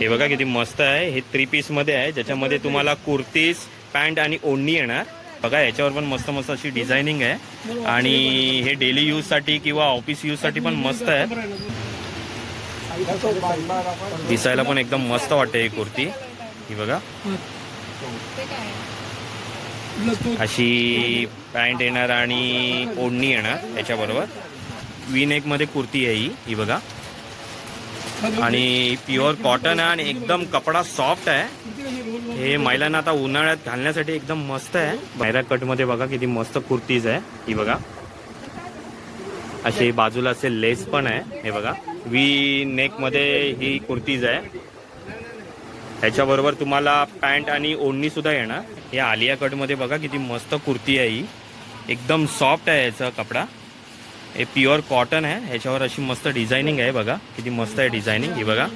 हे बघा किती मस्त आहे. हे थ्री पीसमध्ये आहे. ज्याच्यामध्ये तुम्हाला कुर्तीज पॅन्ट आणि ओढणी येणार. बघा याच्यावर पण मस्त मस्त अशी डिझायनिंग आहे. आणि हे डेली यूजसाठी किंवा ऑफिस यूजसाठी पण मस्त आहे. दिसायला पण एकदम मस्त वाटते ही कुर्ती. ही बघा. अशी पॅन्ट येणार आणि ओढणी येणार याच्याबरोबर. वी मध्ये कुर्ती आहे ही. ही बघा. आणि प्युअर कॉटन आहे आणि एकदम कपडा सॉफ्ट आहे. हे महिलांना आता उन्हाळ्यात घालण्यासाठी एकदम मस्त आहे. बाहेर कटमध्ये बघा किती मस्त कुर्तीज आहे. ही बघा. अशी बाजूला असे लेस पण आहे. हे बघा. वी नेकमध्ये ही कुर्तीज आहे. ह्याच्याबरोबर तुम्हाला पॅन्ट आणि ओढणी सुद्धा येणार. या आलिया कटमध्ये बघा किती मस्त कुर्ती आहे ही. एकदम सॉफ्ट आहे याचा कपडा. हे प्युअर कॉटन आहे ह्याच्यावर अशी मस्त डिझायनिंग आहे बघा। किती मस्त आहे डिझायनिंग ही बघा।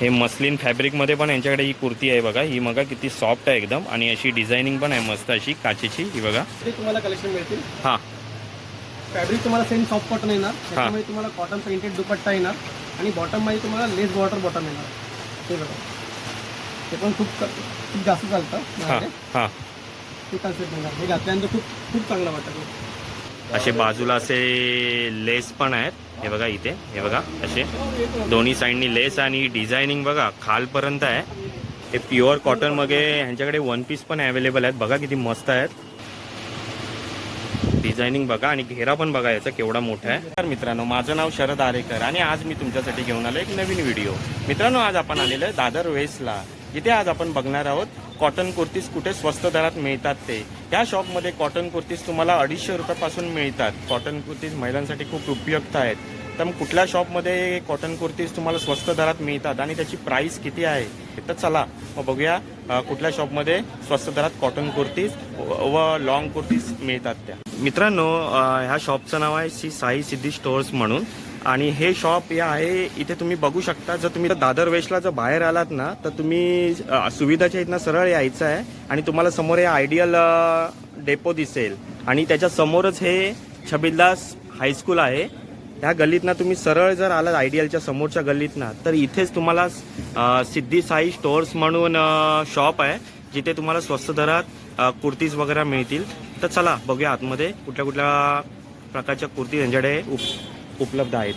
हे मस्लिन फॅब्रिकमध्ये पण यांच्याकडे ही कुर्ती आहे बघा। ही बघा किती सॉफ्ट आहे एकदम। आणि अशी डिझायनिंग पण आहे मस्त अशी काचेची ही बघा। तुम्हाला कलेक्शन मिळतील? हां. फॅब्रिक तुम्हाला सेम सॉफ्ट कॉटन येणार। त्याच्यामध्ये तुम्हाला कॉटन प्रिंटेड दुपट्टा येणार। आणि बॉटममध्ये तुम्हाला लेस बॉर्डर बॉटम येणार। ते बघा। ते पण खूप खूप जास्त चालतं हां. हां. ते कन्सेप्ट येणार हे घातल्यानंतर खूप खूप चांगलं वाटतं असे बाजूला असे लेस पण आहेत. हे बघा इथे. हे बघा असे दोन्ही साईडनी लेस आणि डिझायनिंग बघा खालपर्यंत आहे. हे प्युअर कॉटनमध्ये ह्यांच्याकडे वन पीस पण अवेलेबल आहेत. बघा किती मस्त आहेत. डिझायनिंग बघा आणि घेरा पण बघा याचा केवढा मोठा आहे. तर मित्रांनो माझं नाव शरद आरेकर आणि आज मी तुमच्यासाठी घेऊन आलो एक नवीन व्हिडिओ मित्रांनो आज आपण आलेलो आहे दादर वेस्टला. जिथे आज आपण बघणार आहोत कॉटन कुर्तीज कुठे स्वस्त दरात मिळतात ते. या शॉपमध्ये कॉटन कुर्तीज तुम्हाला अडीचशे रुपयापासून मिळतात. कॉटन कुर्तीज महिलांसाठी खूप उपयुक्त आहेत. तर मग कुठल्या शॉपमध्ये कॉटन कुर्तीज तुम्हाला स्वस्त दरात मिळतात आणि त्याची प्राईस किती आहे? तर चला मग बघूया कुठल्या शॉपमध्ये स्वस्त दरात कॉटन कुर्तीज व- लॉंग कुर्तीज मिळतात त्या. मित्रांनो ह्या शॉपचं नाव आहे श्री साई सिद्धी स्टोअर्स म्हणून. आणि हे शॉप हे आहे इथे तुम्ही बघू शकता जर तुम्ही दादर वेस्टला जर बाहेर आलात ना तर तुम्ही सुविधाच्या इथनं सरळ यायचं आहे. आणि तुम्हाला समोर हे आयडियल डेपो दिसेल. आणि त्याच्या समोरच हे छबिलदास हायस्कूल आहे. ह्या गल्लीतनं तुम्ही सरळ जर आलात आयडियलच्या समोरच्या गल्लीतनं तर इथेच तुम्हाला सिद्धी साई स्टोअर्स म्हणून शॉप आहे जिथे तुम्हाला स्वस्त दरात कुर्तीज वगैरे मिळतील. तर चला बघूया आतमध्ये कुठल्या कुठल्या प्रकारच्या कुर्ती त्यांच्याकडे उप उपलब्ध आहेत.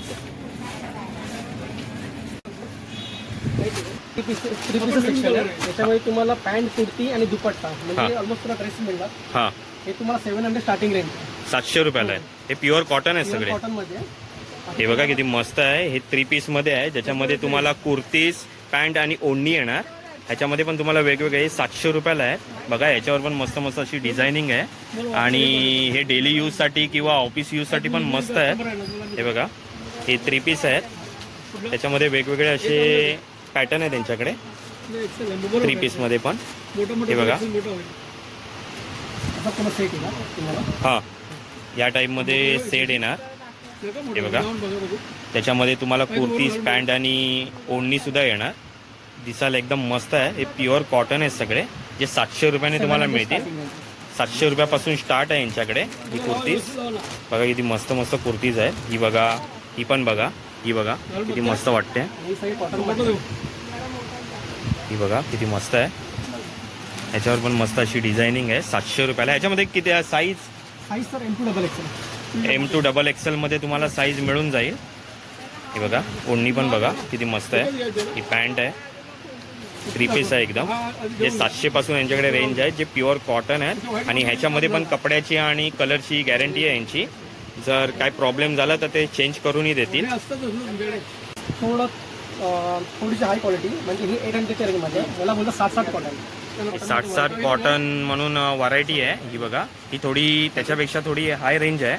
थ्री पीस सेक्शन आहे. त्याच्यामध्ये तुम्हाला पॅन्ट कुर्ती आणि दुपट्टा म्हणजे. ऑलमोस्ट तुला ड्रेस मिळणार. हां. हे तुम्हाला सेव्हन हंड्रेड स्टार्टिंग रेंज सातशे रुपयाला आहे. हे प्युअर कॉटन आहे सगळे. कॉटनमध्ये. हे बघा किती मस्त आहे. हे थ्री पीसमध्ये आहे. ज्याच्यामध्ये तुम्हाला कुर्तीज पॅन्ट आणि ओढणी येणार. ह्याच्यामध्ये पण तुम्हाला वेगवेगळे सातशे रुपयाला आहे. बघा याच्यावर पण मस्त मस्त अशी डिझायनिंग आहे. आणि हे डेली यूजसाठी किंवा ऑफिस यूजसाठी पण मस्त आहे. हे बघा हे थ्री पीस आहेत. त्याच्यामध्ये वेगवेगळे असे पॅटर्न आहे त्यांच्याकडे. थ्री पीसमध्ये पण. हे बघा. हां या टाईपमध्ये सेट येणार. हे बघा. त्याच्यामध्ये तुम्हाला कुर्तीज पॅन्ट आणि ओढणीसुद्धा येणार. दिसायला एकदम मस्त आहे. हे प्युअर कॉटन आहे सगळे. जे सातशे रुपयाने तुम्हाला मिळतील. सातशे रुपयापासून स्टार्ट आहे यांच्याकडे ही कुर्तीज बघा किती मस्त मस्त कुर्तीज आहे ही बघा ही पण बघा ही बघा किती मस्त वाटते. ही बघा किती मस्त आहे. ह्याच्यावर पण मस्त अशी डिझायनिंग आहे. सातशे रुपयाला. ह्याच्यामध्ये किती आहे? Size size sir M two double XL M two double XL मध्ये तुम्हाला साईज मिळून जाईल. हे बघा ओढणी पण बघा किती मस्त आहे. ही पॅन्ट आहे. थ्री पीस आहे एकदम. जे सातशे पासून यांच्याकडे रेंज आहे जे प्युअर कॉटन आहे. आणि ह्याच्यामध्ये पण कपड्याची आणि कलरची गॅरंटी आहे यांची. जर काय प्रॉब्लेम झाला तर ते चेंज करूनही देतील. थोडं अं, थोडीशी हाय क्वालिटी म्हणजे ही एट हंड्रेडच्या रेंजमध्ये आहे. मला बोलतं साठ साठ कॉटन साठ साठ कॉटन म्हणून व्हरायटी आहे ही बघा. ही थोडी त्याच्यापेक्षा थोडी हाय रेंज आहे.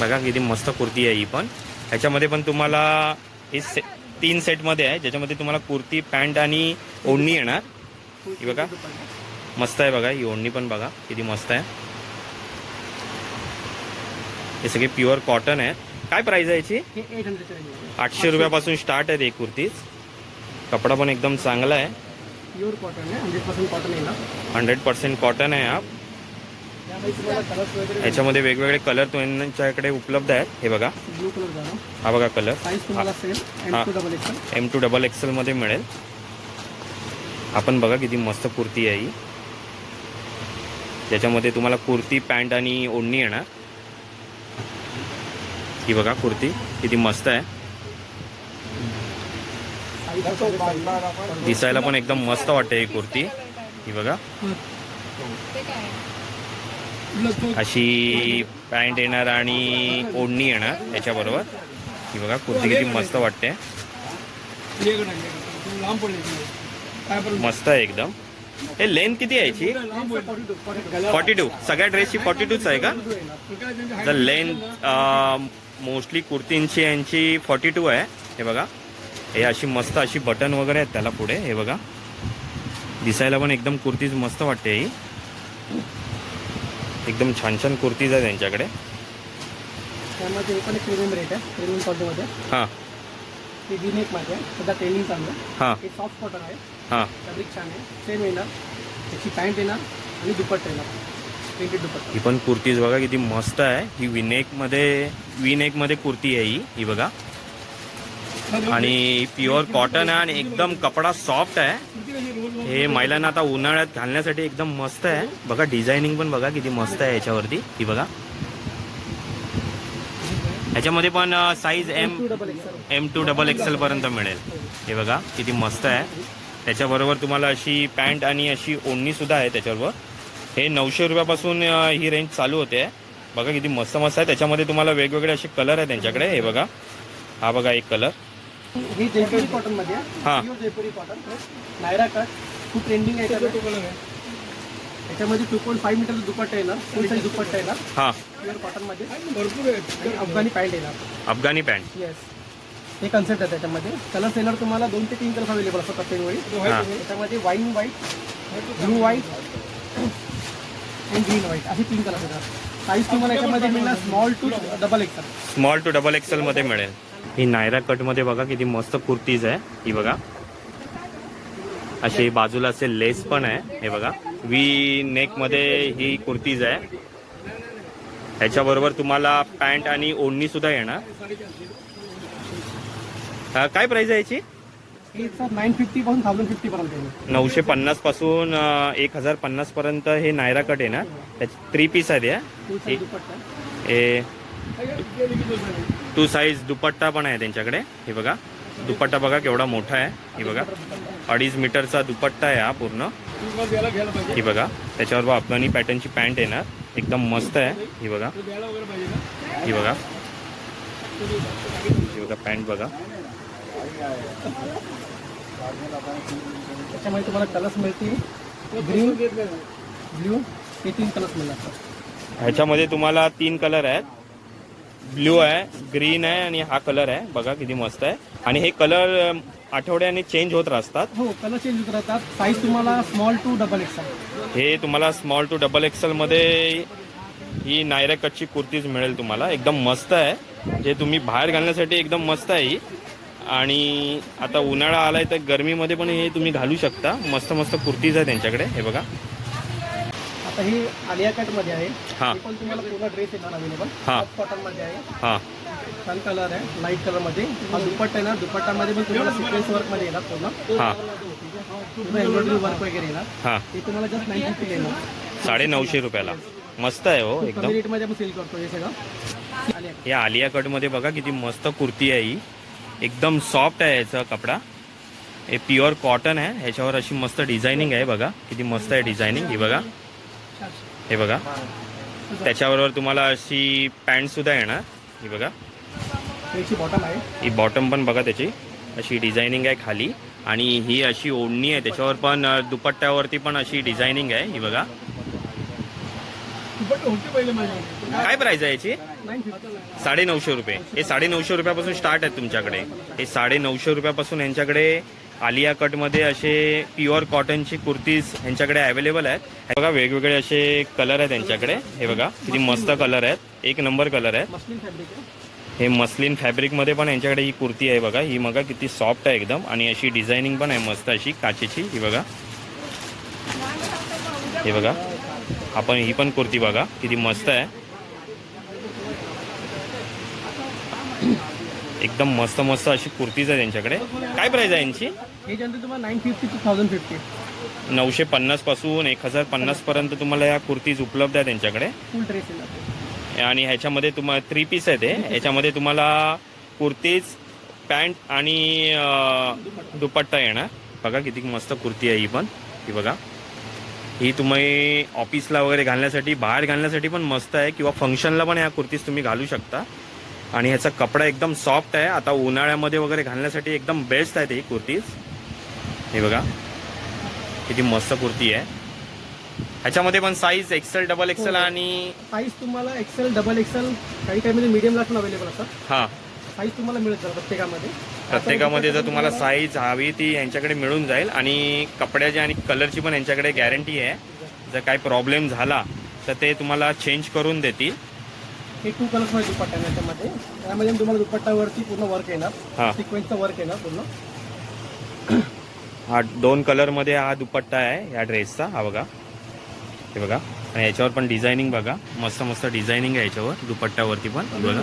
बघा किती मस्त कुर्ती आहे ही पण. ह्याच्यामध्ये पण तुम्हाला हे से तीन सेटमध्ये आहे ज्याच्यामध्ये तुम्हाला कुर्ती पॅन्ट आणि ओढणी येणार. ही बघा. मस्त आहे बघा ही ओढणी पण बघा किती मस्त आहे. हे सगळे प्युअर कॉटन आहे काय प्राइस आहे याची? हे आठशे रुपयापासून स्टार्ट आहे हे कुर्तीज. कपडा पण एकदम चांगला आहे. प्युअर कॉटन आहे हंड्रेड पर्सेंट कॉटन येणार हंड्रेड पर्सेंट कॉटन आहे हा यामध्ये तुम्हाला कलर्स वगैरे याच्यामध्ये वेगवेगळे कलर तुमच्याकडे उपलब्ध आहेत. हे बघा. ब्लू कलर झाला हा बघा कलर एम हा. Two double XL M two double एक्सेलमध्ये मिळेल. आपण बघा किती मस्त कुर्ती आहे ही. त्याच्यामध्ये तुम्हाला कुर्ती पॅन्ट आणि ओढणी येणार. ही बघा कुर्ती किती मस्त आहे. दिसायला पण एकदम मस्त वाटते ही कुर्ती. ही बघा. अशी पॅन्ट येणार आणि ओढणी येणार याच्याबरोबर. ही बघा कुर्ती किती मस्त वाटते. मस्त आहे एकदम. हे लेंथ किती आहे याची? फॉर्टी टू सगळ्या ड्रेसची फॉर्टी टूच आहे का? तर लेंथ मोस्टली कुर्तींची यांची फॉर्टी टू आहे. हे बघा. हे अशी मस्त अशी बटन वगैरे आहेत त्याला पुढे. हे बघा. दिसायला पण एकदम कुर्तीच मस्त वाटते ही. एकदम छान छान कुर्तीज आहे त्यांच्याकडे. त्यामध्ये हे पण एक प्रीमियम रेट आहे प्रीमियम क्वालिटीमध्ये हां. ते मध्ये आहे सध्या ट्रेनिंग चालू आहे. हां. हे सॉफ्ट कॉटन आहे. हां. फॅब्रिक छान आहे. सेम येणार त्याची पॅन्ट येणार आणि दुपट्टा येणार प्रिंटेड दुपट्टा. ही पण कुर्तीज बघा किती मस्त आहे. ही विनेकमध्ये विनेकमध्ये कुर्ती आहे ही. ही बघा. आणि प्युअर कॉटन आहे आणि एकदम कपडा सॉफ्ट आहे. हे महिलांना आता उन्हाळ्यात घालण्यासाठी एकदम मस्त आहे. बघा डिझायनिंग पण बघा किती मस्त आहे याच्यावरती. ही बघा. ह्याच्यामध्ये पण size M double M two double XL पर्यंत मिळेल. हे बघा किती मस्त आहे. त्याच्याबरोबर तुम्हाला अशी पॅन्ट आणि अशी ओढणी सुद्धा आहे त्याच्याबरोबर हे नऊशे रुपयापासून ही रेंज चालू होते. बघा किती मस्त मस्त आहे. त्याच्यामध्ये तुम्हाला वेगवेगळे असे कलर आहे त्यांच्याकडे. हे बघा. हा बघा एक कलर ही जयपुरी कॉटनमध्ये हा. जयपुरी कॉटन नायरा कट खूप ट्रेंडिंग आहे त्याच्यामध्ये. Two point five metre dupatta येणार फुल साईज दुपट्टा येणार हां. प्युअर कॉटनमध्ये भरपूर आहे. अफगाणी पॅन्ट येणार अफगाणी पॅन्ट येस हे कन्सेप्ट आहे त्याच्यामध्ये. कलर्स येणार तुम्हाला दोन ते तीन कलर्स अवेलेबल असतात प्रत्येक वेळी. हा. त्याच्यामध्ये वाईन व्हाईट ब्लू व्हाईट आणि ग्रीन व्हाईट असे तीन कलर्स येणार साईज तुम्हाला याच्यामध्ये मिळणार small two double XL small two double XL मध्ये मिळेल. ही नायरा कटमध्ये बघा किती मस्त कुर्तीज आहे. ही बघा. अशी बाजूला असे लेस पण आहे. हे बघा. वी नेकमध्ये ही कुर्तीज आहे. ह्याच्याबरोबर तुम्हाला पॅन्ट आणि ओढणी सुद्धा येणार. काय प्राइस आहे याची? नाईन फिफ्टी पासून थाउजंड फिफ्टी पर्यंत नऊशे पन्नासपासून एक हजार पन्नास पर्यंत हे नायरा कट येणार. त्याचे थ्री पीस आहेत या टू साईज दुपट्टा पण आहे त्यांच्याकडे. हे बघा. दुपट्टा बघा केवढा मोठा आहे. हे बघा. अडीच मीटरचा दुपट्टा आहे हा पूर्ण. ही बघा. त्याच्यावर अफगाणी पॅटर्नची पॅन्ट येणार. एकदम मस्त आहे. ही बघा. ही बघा. ही बघा पॅन्ट बघा. त्याच्यामध्ये तुम्हाला कलर्स मिळतील. ग्रीन ब्ल्यू हे तीन कलर्स मिळणार. ह्याच्यामध्ये तुम्हाला तीन कलर आहेत. ब्ल्यू आहे ग्रीन आहे आणि हा कलर आहे. बघा किती मस्त आहे. आणि हे कलर आठवड्याने चेंज होत राहतात. हो कलर चेंज होत राहतात. साईज तुम्हाला स्मॉल टू डबल एक्सल हे तुम्हाला स्मॉल टू डबल एक्सेल मध्ये ही नायरा कटची कुर्तीज मिळेल तुम्हाला. एकदम मस्त आहे. जे तुम्ही बाहेर घालण्यासाठी एकदम मस्त आहे ही. आणि आता उन्हाळा आलाय तर गरमीमध्ये पण हे तुम्ही घालू शकता. मस्त मस्त कुर्तीज आहे त्यांच्याकडे. हे बघा. आता ही आलिया कटमध्ये आहे. हा. हे पण तुम्हाला पूर्ण ड्रेस येणार अवेलेबल हा. कॉटनमध्ये आहे. हां. सन कलर आहे लाइट कलरमध्ये. हा दुपट्टा दुपट्टामध्ये पण तुम्हाला सिक्वेन्स वर्कमध्ये येणार पूर्ण. हां. पूर्ण एम्ब्रॉयडरी वर्क वगैरे येणार. हां. हे तुम्हाला जस्ट नाईन फिफ्टी येणार साडे नऊशे रुपयाला. मस्त आहे हो एकदम. रेटमध्ये आपण सेल करतो हे सगळं. आलिया कट. या आलिया कटमध्ये बघा किती मस्त कुर्ती आहे ही. एकदम सॉफ्ट आहे याचा कपडा. हे प्युअर कॉटन आहे. ह्याच्यावर अशी मस्त डिझायनिंग आहे बघा. किती मस्त आहे डिझायनिंग ही बघा. हे बघा. त्याच्याबरोबर तुम्हाला अशी पॅन्ट सुद्धा येणार. ही बघा. बॉटम आहे. ही बॉटम पण बघा त्याची. अशी डिझायनिंग आहे खाली. आणि ही अशी ओढणी आहे. त्याच्यावर पण दुपट्ट्यावरती पण अशी डिझायनिंग आहे. ही बघा. काय प्राइस आहे याची? साडे नऊशे रुपये. हे साडे नऊशे रुपयापासून स्टार्ट आहेत तुमच्याकडे. हे साडे नऊशे रुपयापासून यांच्याकडे आलिया कटमध्ये असे प्युअर कॉटनची कुर्तीज यांच्याकडे अवेलेबल आहेत. हे बघा वेगवेगळे असे कलर आहेत त्यांच्याकडे हे बघा किती मस्त कलर आहेत. एक नंबर कलर आहे मस्लिन फॅब्रिक आहे. हे मस्लिन फॅब्रिकमध्ये पण यांच्याकडे ही कुर्ती आहे बघा. ही बघा किती सॉफ्ट आहे एकदम. आणि अशी डिझायनिंग पण आहे मस्त अशी काचेची. ही बघा. हे बघा. आपण ही पण कुर्ती बघा. किती मस्त आहे. एकदम मस्त मस्त अशी कुर्तीज आहे त्यांच्याकडे. काय प्राइस आहे यांची? नऊशे पन्नासपासून एक हजार पन्नास पर्यंत तुम्हाला या कुर्तीज उपलब्ध आहे त्यांच्याकडे. आणि ह्याच्यामध्ये तुम्हाला थ्री पीस आहे ते ह्याच्यामध्ये तुम्हाला कुर्तीज पॅन्ट आणि दुपट्टा येणार. बघा किती मस्त कुर्ती आहे ही पण. ही बघा. ही तुम्ही ऑफिसला वगैरे घालण्यासाठी बाहेर घालण्यासाठी पण मस्त आहे किंवा फंक्शनला पण ह्या कुर्तीज तुम्ही घालू शकता. आणि ह्याचा कपडा एकदम सॉफ्ट आहे. आता उन्हाळ्यामध्ये वगैरे घालण्यासाठी एकदम बेस्ट आहे ही कुर्तीज. हे बघा. किती मस्त कुर्ती आहे. ह्याच्यामध्ये पण साईज एक्सेल डबल एक्सेल आणि साईज तुम्हाला एक्सेल डबल एक्सेल काही काही मध्ये मीडियम पण अवेलेबल असतात. हां. साईज तुम्हाला मिळत जाईल प्रत्येकामध्ये. प्रत्येकामध्ये जर तुम्हाला साईज हवी ती यांच्याकडे मिळून जाईल आणि कपड्याची आणि कलरची पण यांच्याकडे गॅरंटी आहे. जर काही प्रॉब्लेम झाला तर ते तुम्हाला चेंज करून देतील. हे टू कलर्समध्ये दुपट्टा आहे त्याच्यामध्ये त्यामध्ये. तुम्हाला दुपट्टावरती पूर्ण वर्क हा. येणार सिक्वेन्सचं वर्क येणार पूर्ण. हा दोन कलरमध्ये हा दुपट्टा आहे या ड्रेसचा हा बघा. हे बघा. आणि याच्यावर पण डिझायनिंग बघा. मस्त मस्त डिझायनिंग आहे याच्यावर दुपट्ट्यावरती पण. बघा.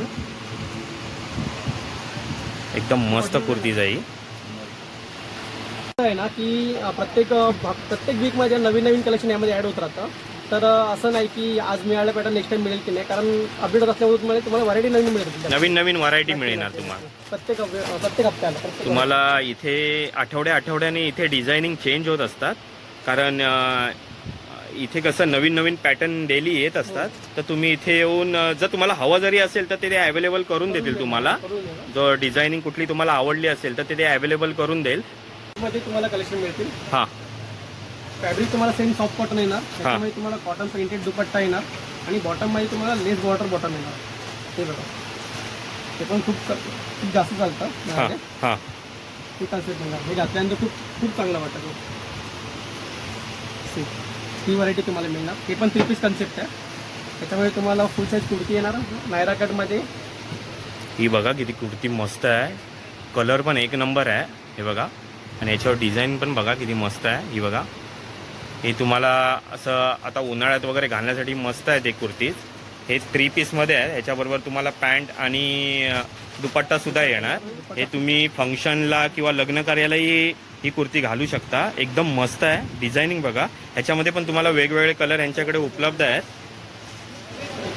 एकदम मस्त कुर्तीज आहे ही. असं आहे ना की अं, प्रत्येक अं, भा- प्रत्येक वीकमध्ये नवीन नवीन कलेक्शन यामध्ये ॲड होत राहतं. तर असं नाही की आज मिळालं पॅटर्न नेक्स्ट टाइम मिळेल की नाही. कारण अपडेट असल्यामुळे तुम्हाला तुम्हाला व्हरायटी नवीन मिळेल नवीन नवीन व्हरायटी मिळणार तुम्हाला. प्रत्येक प्रत्येक हप्त्याला प्रत्येक तुम्हाला इथे आठवड्या आठवड्याने इथे डिझायनिंग चेंज होत असतात. कारण अ, इथे कसं नवीन नवीन पॅटर्न डेली येत असतात. तर तुम्ही इथे येऊन अ, जर तुम्हाला हवं जरी असेल तर ते अवेलेबल करून देतील तुम्हाला. करून येणार. जो डिझायनिंग कुठली तुम्हाला आवडली असेल तर ते ते अवेलेबल करून देईल. मध्ये तुम्हाला कलेक्शन मिळतील. हां. फॅब्रिक तुम्हाला सेम सॉफ्ट कॉटन येणार. त्याच्यामध्ये तुम्हाला कॉटन प्रिंटेड दुपट्टा येणार. आणि बॉटममध्ये तुम्हाला लेस बॉर्डर बॉटम येणार. ते बघा. ते पण खूप खूप जास्त चालतं. हां ते कन्सेप्ट येणार हे घातल्यानंतर खूप खूप चांगलं वाटतं ही व्हरायटी तुम्हाला मिळणार. हे पण थ्री पीस कन्सेप्ट आहे. त्याच्यामध्ये तुम्हाला फुल साईज कुर्ती येणार. नायरा कटमध्ये ही बघा किती कुर्ती मस्त आहे. कलर पण एक नंबर आहे. हे बघा. आणि याच्यावर डिझाईन पण बघा किती मस्त आहे. ही बघा. हे तुम्हाला असं आता उन्हाळ्यात वगैरे घालण्यासाठी मस्त आहे ते कुर्तीज. हे थ्री पीसमध्ये आहे. ह्याच्याबरोबर तुम्हाला पॅन्ट आणि अ, दुपट्टा सुद्धा येणार. हे तुम्ही फंक्शनला किंवा लग्न कार्यालाही ही कुर्ती घालू शकता. एकदम मस्त आहे. डिझायनिंग बघा. ह्याच्यामध्ये पण तुम्हाला वेगवेगळे कलर यांच्याकडे उपलब्ध आहेत.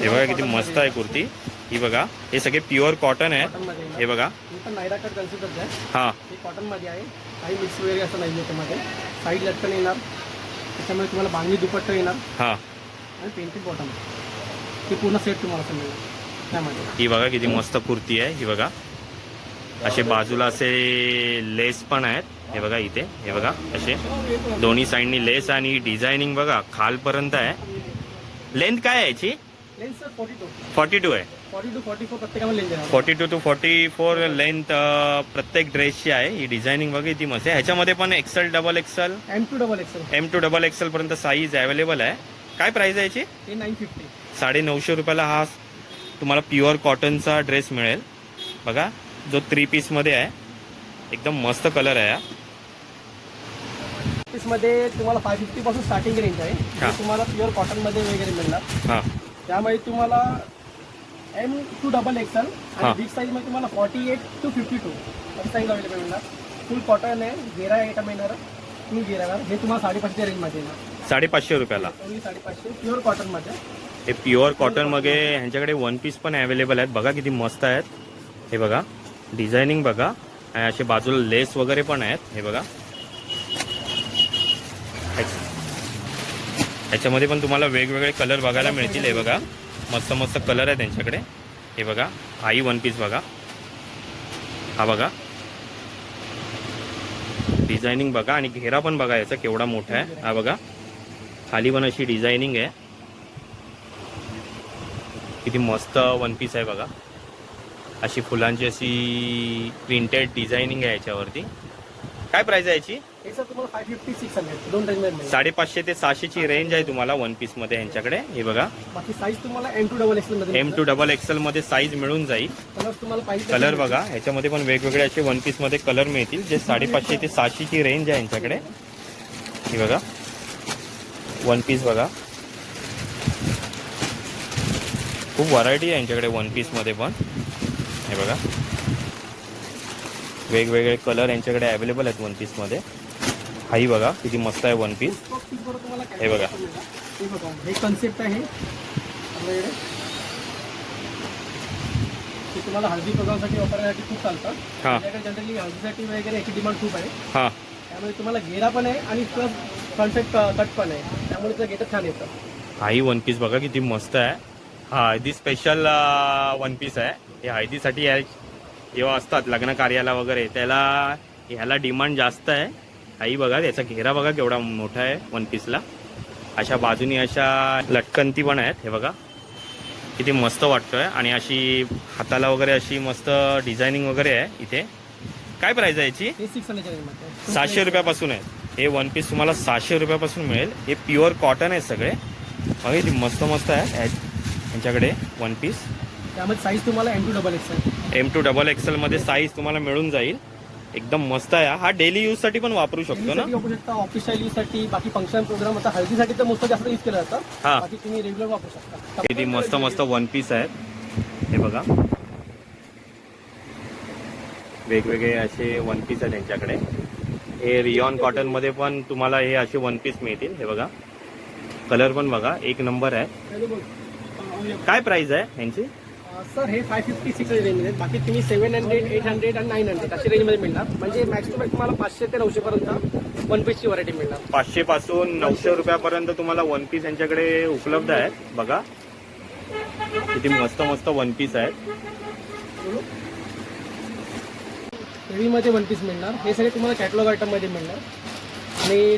हे बघा किती मस्त आहे कुर्ती. ही बघा. हे सगळे प्युअर कॉटन येणार हे बघा. हे. आहे कॉटनमध्ये आहे. काही मिक्स वगैरे असं नाही साईड लटकन येणार. त्याच्यामध्ये तुम्हाला बांगडी दुपट्टा येणार. हां. आणि पेंटेड बॉटम हे पूर्ण सेट तुम्हाला असं त्यामध्ये ही बघा किती मस्त कुर्ती आहे ही बघा. असे बाजूला असे लेस पण आहेत. हे बघा इथे हे बघा असे. दोन्ही साईडनी लेस आणि डिझायनिंग बघा खालपर्यंत आहे. लेंथ काय आहे याची? Sir forty two forty two आहे फॉर्टी टू फोर्टी फोर प्रत्येकामध्ये forty two two forty four length प्रत्येक ड्रेसची आहे. ही डिझायनिंग बघा किती मस्त आहे. ह्याच्यामध्ये पण XL double XL M two double XL M two double XL पर्यंत साईज अवेलेबल आहे. काय प्राइस आहे याची? हे नाईन फिफ्टी साडे नऊशे रुपयाला हा तुम्हाला प्युअर कॉटनचा ड्रेस मिळेल. बघा जो थ्री पीसमध्ये आहे. एकदम मस्त कलर आहे हा. मध्ये तुम्हाला फाय फिफ्टी पासून स्टार्टिंग रेंज आहे. हा. जे तुम्हाला प्युअर कॉटनमध्ये वगैरे मिळणार. हां. त्यामध्ये तुम्हाला एम टू डबल एक्सेल. आणि बिग साईजमध्ये तुम्हाला forty eight two fifty two अशी साईज अवेलेबल मिळणार. फुल कॉटन आहे घेरा आहे मिळणार? फुल घेरा येणार हे तुम्हाला साडेपाचशे रेंजमध्ये येणार. साडेपाचशे रुपयाला. ओनली साडेपाचशे प्युअर कॉटनमध्ये हे प्युअर कॉटनमध्ये ह्यांच्याकडे वन पीस पण अवेलेबल आहेत. बघा किती मस्त आहेत. हे बघा. डिझायनिंग बघा. आणि असे बाजूला लेस वगैरे पण आहेत. हे बघा. ह्याच्यामध्ये पण तुम्हाला वेगवेगळे कलर बघायला मिळतील हे बघा. मस्त मस्त कलर आहे त्यांच्याकडे. हे बघा हाही वन पीस बघा. हा बघा. डिझायनिंग बघा आणि घेरा पण बघा याचा केवढा मोठा आहे. हा बघा. खाली पण अशी डिझायनिंग आहे. किती मस्त वन पीस आहे बघा. अशी फुलांची अशी प्रिंटेड डिझायनिंग आहे याच्यावरती. काय प्राईज आहे याची? हे सर तुम्हाला फाय फिफ्टी सिक्स हंड्रेड दोन रेंजमध्ये मिळेल. साडेपाचशे ते सहाशेची रेंज आहे तुम्हाला वन पीसमध्ये यांच्याकडे. हे बघा. बाकी साईज तुम्हाला एम टू डबल एक्सेल मध्ये एम टू डबल एक्सेलमध्ये साईज मिळून जाईल. कलर तुम्हाला पाहिजे कलर बघा. ह्याच्यामध्ये पण वेगवेगळे असे वन पीसमध्ये कलर मिळतील. जे साडेपाचशे ते सहाशेची रेंज आहे यांच्याकडे. हे बघा. वन पीस बघा. खूप व्हरायटी आहे यांच्याकडे वन पीसमध्ये पण. हे बघा. वेगवेगळे कलर यांच्याकडे अवेलेबल आहेत वन पीसमध्ये हाही बघा किती मस्त आहे वन पीस हे बघा. हे हे कन्सेप्ट आहे. आपल्याकडे. ते तुम्हाला हळदी प्रोग्रामसाठी वापरण्यासाठी खूप चालतं हां. आपल्याकडे जनरली हळदीसाठी वगैरे याची डिमांड खूप आहे. हां. त्यामुळे तुम्हाला घेरा पण आहे आणि प्लस कॉन्सेप्ट कट पण आहे. त्यामुळे त्याचं गेटअप छान येतं. हाही वन पीस बघा किती मस्त आहे. हा हळदी स्पेशल वन पीस आहे. हे हळदीसाठी जेव्हा असतात लग्न कार्याला वगैरे त्याला ह्याला डिमांड जास्त आहे. हाही बघा त्याचा घेरा बघा केवढा मोठा आहे वन पीसला अशा बाजूनी अशा लटकंती पण आहेत हे बघा. किती मस्त वाटतोय. आणि अशी हाताला वगैरे अशी मस्त डिझायनिंग वगैरे आहे इथे. काय प्राइस आहे याची? सहाशे रुपयापासून आहे. हे वन पीस तुम्हाला सहाशे रुपयापासून मिळेल. हे प्युअर कॉटन आहे सगळे. बघा किती मस्त मस्त आहे याच- यांच्याकडे वन पीस त्यामध्ये साईज तुम्हाला एम टू डबल एक्स आहे एम टू डबल एक्सेलमध्ये साईज तुम्हाला मिळून जाईल. एकदम मस्त आहे. हा डेली यूजसाठी पण वापरू शकतो ना? साठी वापरू शकता ऑफिशियल यूजसाठी बाकी फंक्शन प्रोग्राम आता हळदीसाठी तर मोस्ट जास्त यूज केलं जातं. हा. बाकी तुम्ही रेग्युलर वापरू शकता. किती मस्त मस्त वन पीस आहेत. हे बघा. वेगवेगळे असे वन पीस आहेत त्यांच्याकडे हे रियॉन कॉटनमध्ये पण तुम्हाला हे असे वन पीस मिळतील. हे बघा. कलर पण बघा. एक नंबर आहे. काय प्राइस आहे यांची? सर हे फाय फिफ्टी सिक्स रेंजमध्ये बाकी तुम्ही सेव्हन हंड्रेड एट हंड्रेड आणि नाईन हंड्रेड अशी रेंजमध्ये मिळणार. म्हणजे मॅक्स टू मॅक्स तुम्हाला पाचशे ते नऊशे पर्यंत वन पीसची व्हरायटी मिळणार. पाचशे पासून नऊशे रुपयापर्यंत तुम्हाला वन पीस यांच्याकडे उपलब्ध आहेत. बघा. किती मस्त मस्त वन पीस आहेत. हेवीमध्ये वन पीस मिळणार. हे सगळे तुम्हाला कॅटलॉग आयटममध्ये मिळणार. आणि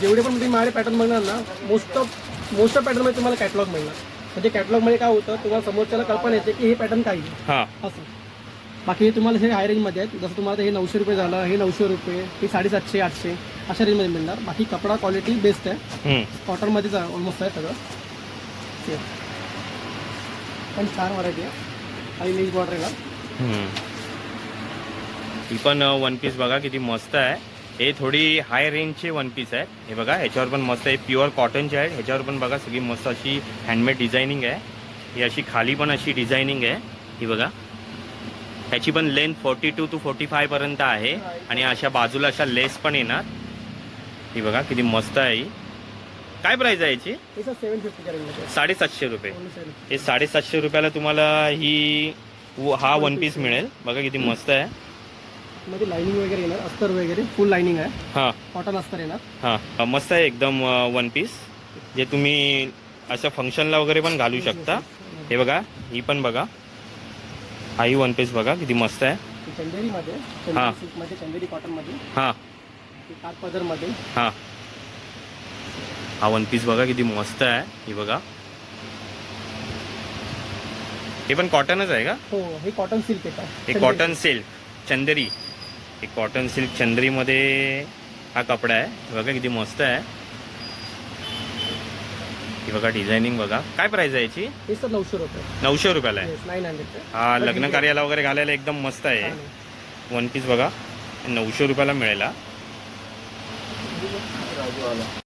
जेवढे पण तुम्ही माझ्याकडे पॅटर्न बघणार ना मोस्ट ऑफ मोस्ट ऑफ पॅटर्नमध्ये तुम्हाला कॅटलॉग मिळणार. म्हणजे कॅटलॉगमध्ये काय होतं तुम्हाला समोरच्याला कल्पना येते की हे पॅटर्न आहे. हा. असं. बाकी हे तुम्हाला हे हाय रेंजमध्ये आहेत. जसं तुम्हाला हे नऊशे रुपये झालं हे नऊशे रुपये हे साडेसातशे आठशे अशा रेंजमध्ये मिळणार. बाकी कपडा क्वालिटी बेस्ट आहे. हम्म. कॉटनमध्येच ऑलमोस्ट आहे सगळं. ते. पण छान व्हरायटी आहे. आणि लेस बॉर्डर हम्म. ही पण वन पीस बघा किती मस्त आहे. हे थोडी हाय रेंजचे वन पीस आहेत हे बघा ह्याच्यावर पण मस्त आहे. प्युअर कॉटनचे आहेत. ह्याच्यावर पण बघा सगळी मस्त अशी हँडमेड डिझायनिंग आहे. ही अशी खाली पण अशी डिझायनिंग आहे. ही बघा. ह्याची पण length forty two two forty five पर्यंत आहे. आणि अशा बाजूला अशा लेस पण येणार. ही बघा किती मस्त आहे ही. काय प्राइस आहे याची? साडेसातशे रुपये. Only 750. हे साडेसातशे रुपयाला तुम्हाला ही हा वन पीस मिळेल. बघा किती मस्त आहे. मध्ये लाइनिंग वगैरे येणार अस्तर वगैरे फुल लाइनिंग आहे. हां. कॉटन अस्तर येणार. हां. मस्त आहे एकदम वन पीस जे तुम्ही अशा फंक्शनला वगैरे पण घालू शकता. हे बघा ही पण बघा. हाही वन पीस बघा किती मस्त आहे. हे चंदेरीमध्ये हा. चंदेरी सिल्कमध्ये चंदेरी कॉटनमध्ये हां. हे पदरमध्ये हां. हा वन पीस बघा किती मस्त आहे. ही बघा. हे पण कॉटनच आहे का? हो हे कॉटन सिल्क येतात हे कॉटन सिल्क चंदेरी. हे कॉटन सिल्क चंदेरीमध्ये हा कपडा आहे. बघा किती मस्त आहे. ही बघा डिझायनिंग बघा. काय प्राइस आहे याची? हे सर नऊशे रुपये. नऊशे रुपयाला आहे. नाईन हंड्रेड हा लग्न कार्याला वगैरे घालायला एकदम मस्त आहे. वन पीस बघा. नऊशे रुपयाला मिळेल हा.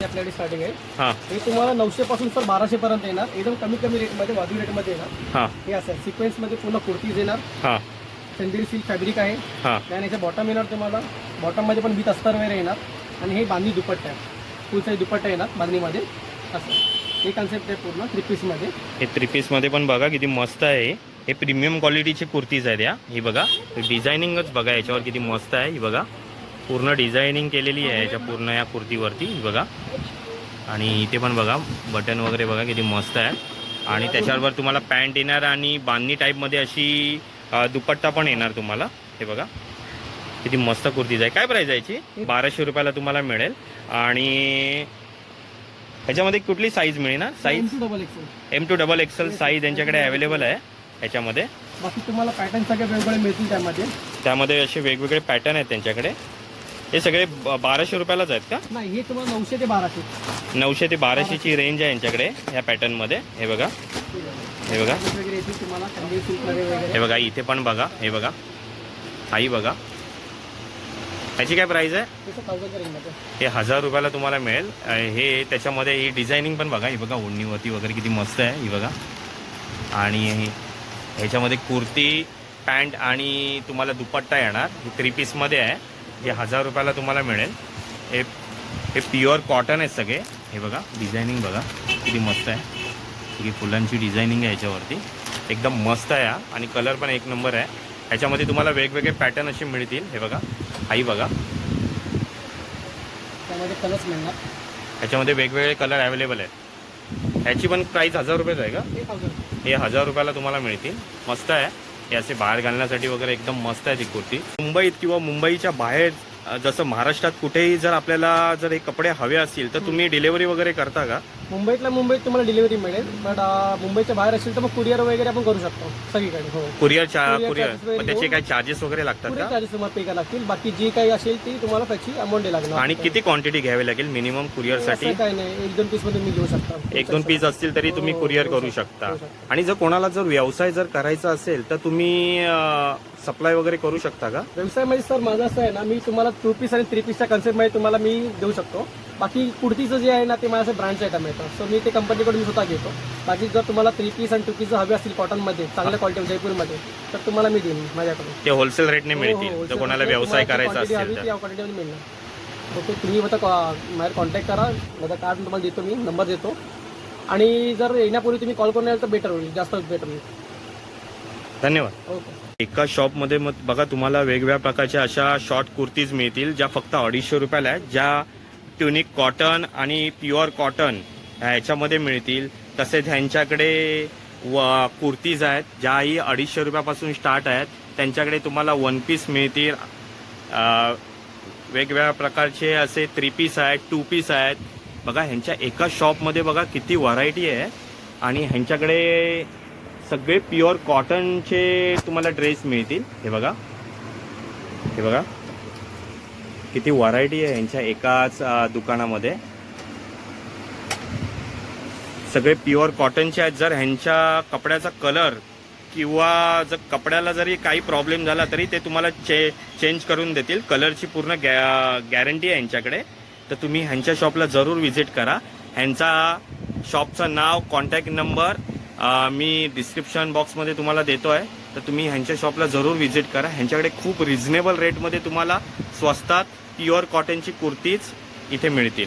आपल्याकडे स्टार्टिंग आहे. हा. हे तुम्हाला नऊशे पासून सर बाराशे पर्यंत येणार. एकदम कमी कमी रेटमध्ये वाजवी रेटमध्ये येणार. हा. हे असं सिक्वेन्समध्ये पूर्ण कुर्तीज येणार. हा. चंदेरी सिल्क फॅब्रिक आहे. हा. त्याने याचा बॉटम येणार तुम्हाला बॉटममध्ये पण विथ अस्तर वगैरे येणार. आणि हे बांधणी दुपट्टा आहे. फुल साईज दुपट्टा येणार बांधणीमध्ये. असं. हे कन्सेप्ट आहे पूर्ण थ्री पीसमध्ये हे थ्री पीसमध्ये पण बघा किती मस्त आहे. हे. प्रीमियम क्वालिटीचे कुर्तीज आहेत या. ही बघा. डिझायनिंगच बघा याच्यावर किती मस्त आहे. ही बघा. पूर्ण डिझायनिंग केलेली आहे याच्या पूर्ण या कुर्तीवरती. बघा. आणि इथे पण बघा बटन वगैरे बघा किती मस्त आहे. आणि त्याच्यावर तुम्हाला पॅन्ट येणार आणि बांधणी टाईपमध्ये अशी दुपट्टा पण येणार तुम्हाला. हे बघा. किती मस्त कुर्तीज आहे. काय प्राईज आहे याची? बाराशे रुपयाला तुम्हाला मिळेल. आणि ह्याच्यामध्ये कुठली साईज मिळेल size double XL M two double XL size यांच्याकडे अवेलेबल आहे. ह्याच्यामध्ये. बाकी तुम्हाला पॅटर्न सगळे वेगवेगळे मिळतील त्यामध्ये. त्यामध्ये असे वेगवेगळे पॅटर्न आहेत त्यांच्याकडे. हे सगळे बाराशे रुपयालाच आहेत का? नाही हे तुम्हाला नऊशे ते बाराशे. नऊशे ते बाराशेची रेंज आहे यांच्याकडे ह्या पॅटर्नमध्ये हे बघा. हे बघा. हे बघा इथे पण बघा हे बघा. आई बघा. ह्याची काय प्राईस आहे? हे हजार रुपयाला तुम्हाला मिळेल. हे त्याच्यामध्ये ही डिझायनिंग पण बघा. ही बघा ओढणीवरती वगैरे किती मस्त आहे. ही बघा. आणि ह्याच्यामध्ये कुर्ती पॅन्ट आणि तुम्हाला दुपट्टा येणार. हे थ्री पीसमध्ये आहे. हे हजार रुपयाला तुम्हाला मिळेल. हे हे प्युअर कॉटन आहे सगळे. हे बघा डिझायनिंग बघा. किती मस्त आहे. ही फुलांची डिझायनिंग आहे याच्यावरती. एकदम मस्त आहे हा. आणि कलर पण एक नंबर आहे. ह्याच्यामध्ये तुम्हाला वेगवेगळे पॅटर्न असे मिळतील. हे बघा. आई बघा. त्यामध्ये कलर्स मिळणार. ह्याच्यामध्ये वेगवेगळे कलर अवेलेबल आहेत. ह्याची पण प्राईस हजार रुपयेच आहे का? हे हजार रुपयाला तुम्हाला मिळतील. मस्त आहे. हे असे बाहेर घालण्यासाठी वगैरे एकदम मस्त आहे ती कुर्ती. मुंबईत किंवा मुंबईच्या बाहेर जसं महाराष्ट्रात कुठेही जर आपल्याला जर हे कपडे हवे असतील तर तुम्ही डिलेवरी वगैरे करता का? मुंबईतल्या मुंबईत तुम्हाला डिलिव्हरी मिळेल बट मुंबईच्या बाहेर असेल तर मग कुरिअर वगैरे आपण करू शकतो सगळीकडे. हो कुरिअर चा Courier कुरिअर charges वगैरे मग त्याचे घेऊन- काही चार्जेस वगैरे लागतात कुरिअर का चार्जेस तुम्हाला पे करावे लागतील बाकी जी काही असेल ती तुम्हाला त्याची अमाऊंट लागणार. आणि किती क्वांटिटी घ्यावी लागेल मिनिमम कुरिअरसाठी असं काही नाही. एक दोन पीसमध्ये मी घेऊ शकता. एक दोन पीस असतील तरी तुम्ही हो, कुरिअर करू करू शकता. आणि जर कोणाला जर व्यवसाय जर करायचा असेल तर तुम्ही सप्लाय वगैरे करू शकता का? व्यवसायामध्ये सर माझं असं आहे ना मी तुम्हाला टू पीस आणि थ्री पीसच्या कन्सेप्टमध्ये तुम्हाला मी देऊ शकतो. बाकी कुर्तीचं जे आहे ना ते माझं ब्रँच आयटम येतं सो मी ते कंपनीकडून मी स्वतः घेतो. बाकी जर तुम्हाला थ्री पीस आणि टू पीस हवे असतील कॉटनमध्ये चांगल्या क्वालिटी जयपूरमध्ये तर तुम्हाला मी देईन माझ्याकडून. ते होलसेल रेटने हो, हो, मिळतील. जर कोणाला व्यवसाय करायचा असेल तर. ती या क्वांटिटीमध्ये मिळणार. ओके तुम्ही फक्त कॉ- माझ्यावर कॉन्टॅक्ट करा. माझा कार्ड तुम्हाला देतो मी नंबर देतो. आणि जर येण्यापूर्वी तुम्ही कॉल करून याल तर बेटर होईल. जास्त बेटर होईल. धन्यवाद. ओके एका शॉपमध्ये मग बघा तुम्हाला वेगवेगळ्या प्रकारच्या अशा शॉर्ट कुर्तीज मिळतील ज्या फक्त अडीचशे रुपयाला आहेत ज्या ट्युनिक कॉटन आणि प्युअर कॉटन ह्याच्यामध्ये मिळतील. तसेच ह्यांच्याकडे व कुर्तीज आहेत ज्याही अडीचशे रुपयापासून स्टार्ट आहेत. त्यांच्याकडे तुम्हाला वन पीस मिळतील. वेगवेगळ्या प्रकारचे असे थ्री पीस आहेत टू पीस आहेत. बघा ह्यांच्या एका शॉपमध्ये बघा किती व्हरायटी आहे. आणि ह्यांच्याकडे सगळे प्युअर कॉटनचे तुम्हाला ड्रेस मिळतील. हे बघा. हे बघा. किती व्हरायटी आहे ह्यांच्या एकाच दुकानामध्ये. सगळे प्युअर कॉटनचे आहेत. जर ह्यांच्या कपड्याचा कलर किंवा जर कपड्याला जरी काही प्रॉब्लेम झाला तरी ते तुम्हाला चे चेंज करून देतील. कलरची पूर्ण गॅ गॅरंटी आहे ह्यांच्याकडे तर तुम्ही ह्यांच्या शॉपला जरूर व्हिजिट करा. ह्यांचा शॉपचं नाव कॉन्टॅक्ट नंबर मी डिस्क्रिप्शन बॉक्समध्ये तुम्हाला देतो आहे तर तुम्ही ह्यांच्या शॉपला जरूर व्हिजिट करा. ह्यांच्याकडे खूप रिझनेबल रेटमध्ये तुम्हाला स्वस्तात प्युअर कॉटनची कुर्तीज इथे मिळतील.